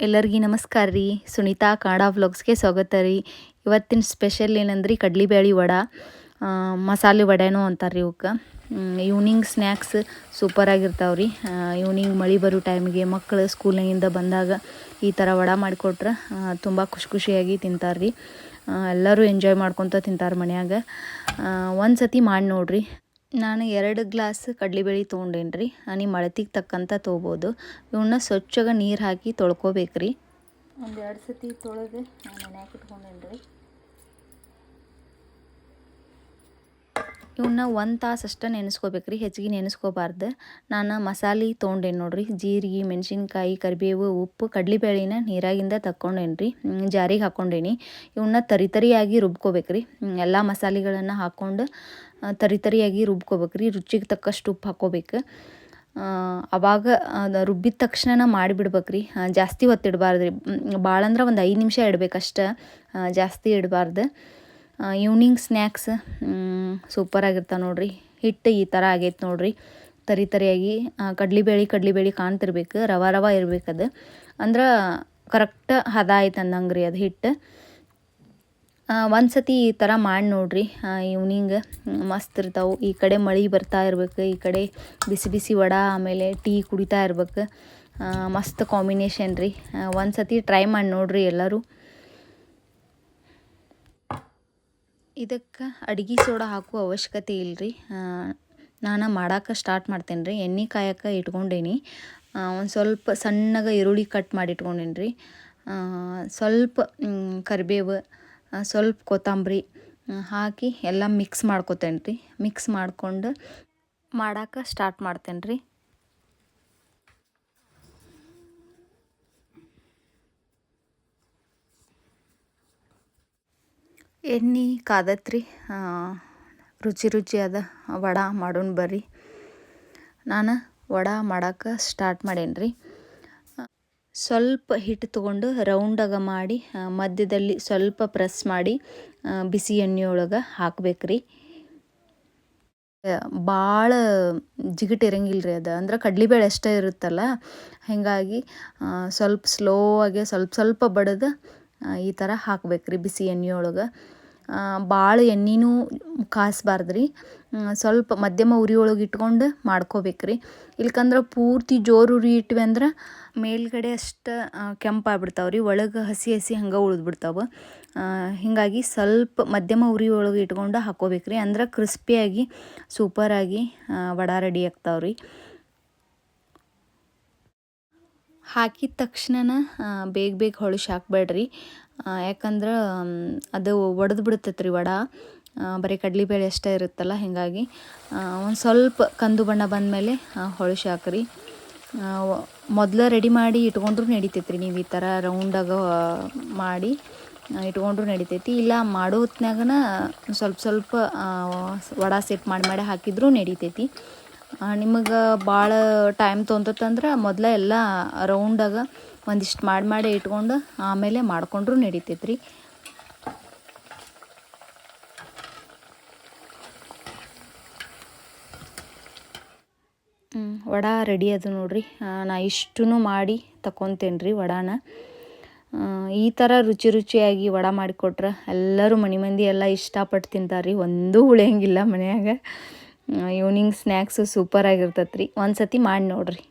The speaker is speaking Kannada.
ಎಲ್ಲರಿಗೂ ನಮಸ್ಕಾರ ರೀ. ಸುನೀತಾ ಕಾಡ ವ್ಲಾಗ್ಸ್ಗೆ ಸ್ವಾಗತ ರೀ. ಇವತ್ತಿನ ಸ್ಪೆಷಲ್ ಏನಂದ್ರಿ? ಕಡ್ಲಿಬೇಳೆ ವಡ ಮಸಾಲೆ ವಡೆನೂ ಅಂತಾರೆ ರೀ ಇವಕ್ಕೆ ಈವ್ನಿಂಗ್ ಸ್ನ್ಯಾಕ್ಸ್ ಸೂಪರಾಗಿರ್ತಾವೆ ರೀ. ಈವ್ನಿಂಗ್ ಮಳೆ ಬರೋ ಟೈಮ್ಗೆ ಮಕ್ಕಳು ಸ್ಕೂಲಿನಿಂದ ಬಂದಾಗ ಈ ಥರ ವಡ ಮಾಡಿಕೊಟ್ರೆ ತುಂಬ ಖುಷಿ ಖುಷಿಯಾಗಿ ತಿಂತಾರೆ ರೀ. ಎಲ್ಲರೂ ಎಂಜಾಯ್ ಮಾಡ್ಕೊತ ತಿಂತಾರೆ ಮನ್ಯಾಗ. ಒಂದು ಸತಿ ಮಾಡಿ ನೋಡ್ರಿ. ನಾನು ಎರಡು ಗ್ಲಾಸ್ ಕಡ್ಲಿಬೇಳೆ ತೊಗೊಂಡೇನಿ ರೀ? ನಿಮ್ಮ ಮಳತಿಗೆ ತಕ್ಕಂತ ತೊಗೋಬೋದು. ಇವನ್ನ ಸ್ವಚ್ಛಗೆ ನೀರು ಹಾಕಿ ತೊಳ್ಕೊಬೇಕ್ರಿ ಒಂದು ಎರಡು ಸತಿ ತೊಳೆದು ನೆನೆಯಾಕೆ ಇಟ್ಕೊಂಡೇನಿ ರೀ ಇವನ್ನ ಒಂದು ತಾಸು ಅಷ್ಟೇ ನೆನೆಸ್ಕೋಬೇಕ್ರಿ, ಹೆಚ್ಚಿಗೆ ನೆನೆಸ್ಕೋಬಾರ್ದು. ನಾನು ಮಸಾಲೆ ತೊಗೊಂಡೇನು ನೋಡಿರಿ, ಜೀರಿಗೆ, ಮೆಣಸಿನ್ಕಾಯಿ, ಕರಿಬೇವು, ಉಪ್ಪು ಕಡ್ಲಿಬೇಳೆನ ನೀರಾಗಿಂದ ತಕ್ಕೊಂಡೇನಿ ರೀ ಜಾರಿಗೆ ಹಾಕ್ಕೊಂಡೇನಿ ಇವನ್ನ ತರಿತರಿಯಾಗಿ ರುಬ್ಕೋಬೇಕ್ರಿ ಎಲ್ಲ ಮಸಾಲೆಗಳನ್ನು ಹಾಕ್ಕೊಂಡು ತರಿತರಿಯಾಗಿ ತರಿ ತರಿಯಾಗಿ ರುಬ್ಕೋಬೇಕ್ರಿ, ರುಚಿಗೆ ತಕ್ಕಷ್ಟು ಉಪ್ಪು ಹಾಕ್ಕೋಬೇಕು ಅವಾಗ ರುಬ್ಬಿದ ತಕ್ಷಣ ಮಾಡಿಬಿಡ್ಬೇಕ್ರಿ ರೀ ಜಾಸ್ತಿ ಹೊತ್ತಿಡಬಾರ್ದು ರೀ ಭಾಳ ಅಂದ್ರೆ ಒಂದು ಐದು ನಿಮಿಷ ಇಡ್ಬೇಕಷ್ಟೆ ಜಾಸ್ತಿ ಇಡಬಾರ್ದು. ಈವ್ನಿಂಗ್ ಸ್ನ್ಯಾಕ್ಸ್ ಸೂಪರಾಗಿರ್ತಾವೆ ನೋಡ್ರಿ. ಹಿಟ್ಟು ಈ ಥರ ಆಗೈತೆ ನೋಡ್ರಿ. ತರಿ ತರಿಯಾಗಿ ಕಡ್ಲಿಬೇಳೆ ಕಡ್ಲಿಬೇಳೆ ಕಾಣ್ತಿರ್ಬೇಕು, ರವ ರವ ಇರ್ಬೇಕು ಅದು. ಅಂದ್ರೆ ಕರೆಕ್ಟ್ ಹದ ಆಯ್ತು ಅಂದಂಗೆ ರೀ ಅದು ಹಿಟ್ಟು ಒಂದು ಸತಿ ಈ ಥರ ಮಾಡಿ ನೋಡ್ರಿ ಈವ್ನಿಂಗ್ ಮಸ್ತ್ ಇರ್ತಾವೆ. ಈ ಕಡೆ ಮಳೆ ಬರ್ತಾ ಇರ್ಬೇಕು, ಈ ಕಡೆ ಬಿಸಿ ಬಿಸಿ ವಡ, ಆಮೇಲೆ ಟೀ ಕುಡಿತಾ ಇರ್ಬೇಕು. ಮಸ್ತ್ ಕಾಂಬಿನೇಷನ್ ರೀ. ಒಂದು ಸತಿ ಟ್ರೈ ಮಾಡಿ ನೋಡ್ರಿ ಎಲ್ಲರೂ. ಇದಕ್ಕೆ ಅಡ್ಗೆ ಸೋಡಾ ಹಾಕುವ ಅವಶ್ಯಕತೆ ಇಲ್ಲರಿ ನಾನು ಮಾಡಕ್ಕೆ ಸ್ಟಾರ್ಟ್ ಮಾಡ್ತೇನೆ ರೀ ಎಣ್ಣೆ ಕಾಯಕ್ಕೆ ಇಟ್ಕೊಂಡೇನಿ. ಒಂದು ಸ್ವಲ್ಪ ಸಣ್ಣಗೆ ಈರುಳ್ಳಿ ಕಟ್ ಮಾಡಿ ಇಟ್ಕೊಂಡೇನಿ ರೀ ಸ್ವಲ್ಪ ಕರಿಬೇವು ಸ್ವಲ್ಪ ಕೊತ್ತಂಬರಿ ಹಾಕಿ ಎಲ್ಲ ಮಿಕ್ಸ್ ಮಾಡ್ಕೊತೇನೆ ರೀ ಮಿಕ್ಸ್ ಮಾಡ್ಕೊಂಡು ಮಾಡಕ್ಕೆ ಸ್ಟಾರ್ಟ್ ಮಾಡ್ತೇನೆ ರೀ ಎಣ್ಣೆ, ಕಾದತ್ರಿ ರುಚಿ ರುಚಿಯಾದ ವಡ ಮಾಡೋಣ ಬರ್ರಿ. ನಾನು ವಡ ಮಾಡಕ್ಕೆ ಸ್ಟಾರ್ಟ್ ಮಾಡೇನಿ ರೀ ಸ್ವಲ್ಪ ಹಿಟ್ಟು ತೊಗೊಂಡು ರೌಂಡಾಗ ಮಾಡಿ ಮಧ್ಯದಲ್ಲಿ ಸ್ವಲ್ಪ ಪ್ರೆಸ್ ಮಾಡಿ ಬಿಸಿ ಬಿಸಿ ಎಣ್ಣೆಯೊಳಗೆ ಹಾಕ್ಬೇಕ್ರಿ. ಭಾಳ ಜಿಗಿಟ್ ಇರಂಗಿಲ್ಲ ರೀ ಅದು. ಅಂದ್ರೆ ಕಡ್ಲಿಬೇಳೆ ಅಷ್ಟೇ ಇರುತ್ತಲ್ಲ, ಹೀಗಾಗಿ ಸ್ವಲ್ಪ ಸ್ಲೋ ಆಗಿ ಸ್ವಲ್ಪ ಸ್ವಲ್ಪ ಬಡಿದು ಈ ಥರ ಹಾಕ್ಬೇಕ್ರಿ ಬಿಸಿ ಎಣ್ಣೆಯೊಳಗೆ. ಭಾಳ ಎಣ್ಣೆನೂ ಕಾಸ್ಬಾರ್ದು ರೀ ಸ್ವಲ್ಪ ಮಧ್ಯಮ ಉರಿ ಒಳಗೆ ಇಟ್ಕೊಂಡು ಮಾಡ್ಕೋಬೇಕ್ರಿ. ಇಲ್ಕಂದ್ರೆ ಪೂರ್ತಿ ಜೋರು ಉರಿ ಇಟ್ವಿ ಅಂದ್ರೆ ಮೇಲ್ಗಡೆ ಅಷ್ಟು ಕೆಂಪಾಗ್ಬಿಡ್ತಾವೆ ರೀ ಒಳಗೆ ಹಸಿ ಹಸಿ ಹಂಗೆ ಉಳಿದ್ಬಿಡ್ತಾವೆ. ಹೀಗಾಗಿ ಸ್ವಲ್ಪ ಮಧ್ಯಮ ಉರಿ ಒಳಗೆ ಇಟ್ಕೊಂಡು ಹಾಕ್ಕೋಬೇಕ್ರಿ ಅಂದ್ರೆ ಕ್ರಿಸ್ಪಿಯಾಗಿ, ಸೂಪರಾಗಿ ವಡ ರೆಡಿ ಆಗ್ತಾವೆ ರೀ ಹಾಕಿದ ತಕ್ಷಣ ಬೇಗ ಬೇಗ ಹೊಳಶು ಹಾಕ್ಬೇಡ್ರಿ. ಯಾಕಂದ್ರೆ ಅದು ಒಡೆದು ಬಿಡ್ತೈತೆ ರೀ ವಡ ಬರೀ ಕಡ್ಲಿಬೇಳೆ ಅಷ್ಟೇ ಇರುತ್ತಲ್ಲ, ಹೀಗಾಗಿ ಒಂದು ಸ್ವಲ್ಪ ಕಂದು ಬಣ್ಣ ಬಂದಮೇಲೆ ಹೊಳಶ್ ಹಾಕ್ರಿ. ಮೊದಲು ರೆಡಿ ಮಾಡಿ ಇಟ್ಕೊಂಡ್ರು ನಡಿತೈತೆ ನೀವು ಈ ಥರ ರೌಂಡಾಗ ಮಾಡಿ ಇಟ್ಕೊಂಡ್ರು ನಡಿತೈತಿ. ಇಲ್ಲ ಮಾಡೋ ಹೊತ್ನ್ಯಾಗನ ಸ್ವಲ್ಪ ಸ್ವಲ್ಪ ವಡ ಸೆಟ್ ಮಾಡಿ ಮಾಡಿ ಹಾಕಿದ್ರೂ ನಡಿತೈತಿ. ನಿಮಗೆ ಭಾಳ ಟೈಮ್ ತೊಂತತಂದ್ರೆ ಮೊದಲ ಎಲ್ಲ ರೌಂಡಾಗ ಒಂದಿಷ್ಟು ಮಾಡಿ ಮಾಡಿ ಇಟ್ಕೊಂಡು ಆಮೇಲೆ ಮಾಡ್ಕೊಂಡ್ರು ನಡಿತೈತೆ ರೀ ಹ್ಮ್, ವಡ ರೆಡಿ ಅದು ನೋಡ್ರಿ. ನಾ ಇಷ್ಟೂ ಮಾಡಿ ತಗೊತೇನೆ ರೀ ವಡಾನ ಈ ಥರ ರುಚಿ ರುಚಿಯಾಗಿ ವಡ ಮಾಡಿಕೊಟ್ರೆ ಎಲ್ಲರೂ ಮನೆ ಮಂದಿ ಎಲ್ಲ ಇಷ್ಟಪಟ್ಟು ತಿಂತಾರೆ ರೀ ಒಂದೂ ಉಳಿಯಂಗಿಲ್ಲ ಮನ್ಯಾಗ. ಈವ್ನಿಂಗ್ ಸ್ನ್ಯಾಕ್ಸು ಸೂಪರಾಗಿರ್ತೈತೆ ರೀ ಒಂದು ಸತಿ ಮಾಡಿ ನೋಡ್ರಿ.